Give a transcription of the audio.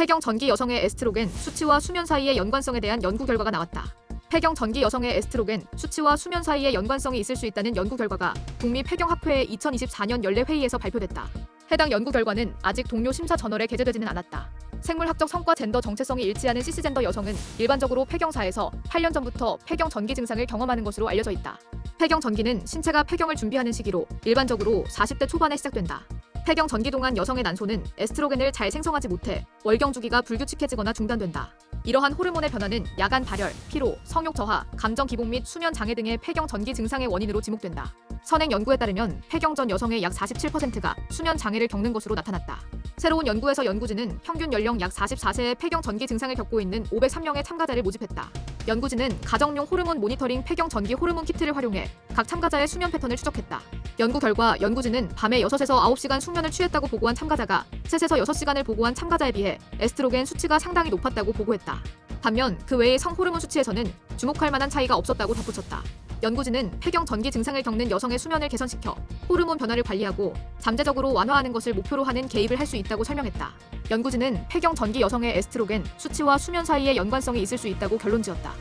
폐경 전기 여성의 에스트로겐 수치와 수면 사이의 연관성에 대한 연구 결과가 나왔다. 폐경 전기 여성의 에스트로겐 수치와 수면 사이의 연관성이 있을 수 있다는 연구 결과가 북미 폐경학회의 2024년 연례 회의에서 발표됐다. 해당 연구 결과는 아직 동료 심사 저널에 게재되지는 않았다. 생물학적 성과 젠더 정체성이 일치하는 시스젠더 여성은 일반적으로 폐경사에서 8년 전부터 폐경 전기 증상을 경험하는 것으로 알려져 있다. 폐경 전기는 신체가 폐경을 준비하는 시기로 일반적으로 40대 초반에 시작된다. 폐경 전기 동안 여성의 난소는 에스트로겐을 잘 생성하지 못해 월경 주기가 불규칙해지거나 중단된다. 이러한 호르몬의 변화는 야간 발열, 피로, 성욕 저하, 감정 기복 및 수면 장애 등의 폐경 전기 증상의 원인으로 지목된다. 선행 연구에 따르면 폐경 전 여성의 약 47%가 수면 장애를 겪는 것으로 나타났다. 새로운 연구에서 연구진은 평균 연령 약 44세의 폐경 전기 증상을 겪고 있는 503명의 참가자를 모집했다. 연구진은 가정용 호르몬 모니터링 폐경 전기 호르몬 키트를 활용해 각 참가자의 수면 패턴을 추적했다. 연구 결과 연구진은 밤에 6에서 9시간 숙면을 취했다고 보고한 참가자가 3에서 6시간을 보고한 참가자에 비해 에스트로겐 수치가 상당히 높았다고 보고했다. 반면 그 외의 성호르몬 수치에서는 주목할 만한 차이가 없었다고 덧붙였다. 연구진은 폐경 전기 증상을 겪는 여성의 수면을 개선시켜 호르몬 변화를 관리하고 잠재적으로 완화하는 것을 목표로 하는 개입을 할 수 있다고 설명했다. 연구진은 폐경 전기 여성의 에스트로겐 수치와 수면 사이의 연관성이 있을 수 있다고 결론 지었다.